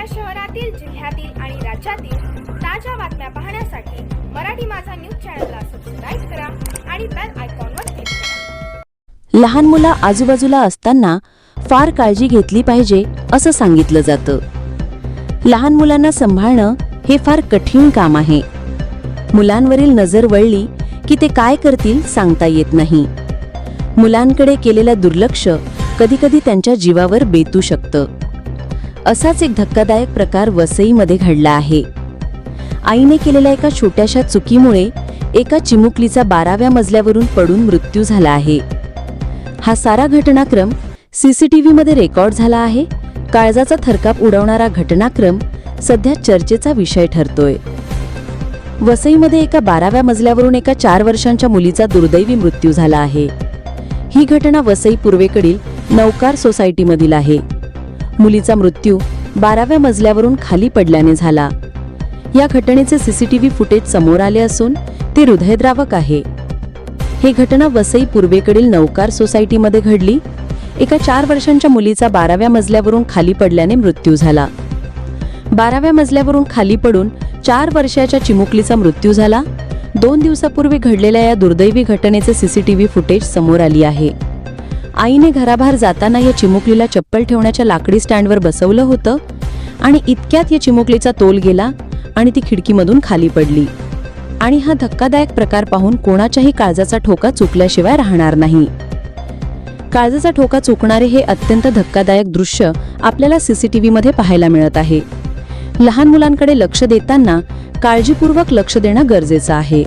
आपल्या शहरातील जिल्ह्यातील आणि राज्यातील ताज्या बातम्या पाहण्यासाठी मराठी माझा न्यूज चॅनलला सबस्क्राईब करा आणि बेल आयकॉनवर क्लिक करा. लहान मुला आजूबाजूला असताना फार काळजी घेतली पाहिजे असं सांगितलं जातं. लहान मुलांना सांभाळणं हे फार कठीण काम आहे. मुलांवरील नजर वळली की ते काय करतील सांगता येत नाही. मुलांकडे केलेलं दुर्लक्ष कधीकधी त्यांच्या जीवावर बेतू शकतं. असाच एक धक्कादायक प्रकार वसईमध्ये घडला आहे. आईने केलेल्या एका छोट्याशा चुकीमुळे एका चिमुकलीचा बाराव्या मजल्यावरून पडून मृत्यू झाला आहे. हा सारा घटनाक्रम सीसीटीव्हीमध्ये रेकॉर्ड झाला आहे. काळजाचा थरकाप उडवणारा घटनाक्रम सध्या चर्चेचा विषय ठरतोय. वसईमध्ये एका बाराव्या मजल्यावरून एका चार वर्षांच्या मुलीचा दुर्दैवी मृत्यू झाला आहे. ही घटना वसई पूर्वेकडील नौकार सोसायटीमधील आहे. मुलीचा मृत्यू बाराव्या मजल्यावरून खाली पडल्याने झाला. या घटनेचे सीसीटीव्ही फुटेज समोर आले असून ते हृदयद्रावक आहे. ही घटना वसई पूर्वेकडील नौकार सोसायटीमध्ये घडली. एका चार वर्षांच्या मुलीचा बाराव्या मजल्यावरून खाली पडल्याने मृत्यू झाला. बाराव्या मजल्यावरून खाली पडून चार वर्षाच्या चिमुकलीचा मृत्यू झाला. दोन दिवसापूर्वी घडलेल्या या दुर्दैवी घटनेचे सीसीटीव्ही फुटेज समोर आली आहे. आईने घराबाहेर जाताना या चिमुकलीला चप्पल ठेवण्याच्या लाकडी स्टँडवर बसवलं होतं आणि इतक्यात या चिमुकलीचा तोल गेला आणि ती खिडकीमधून खाली पडली. आणि हा धक्कादायक प्रकार पाहून कोणाच्याही काळजाचा ठोका चुकल्याशिवाय राहणार नाही. काळजाचा ठोका चुकणारे हे अत्यंत धक्कादायक दृश्य आपल्याला सीसीटीव्हीमध्ये पाहायला मिळत आहे. लहान मुलांकडे लक्ष देताना काळजीपूर्वक लक्ष देणं गरजेचं आहे.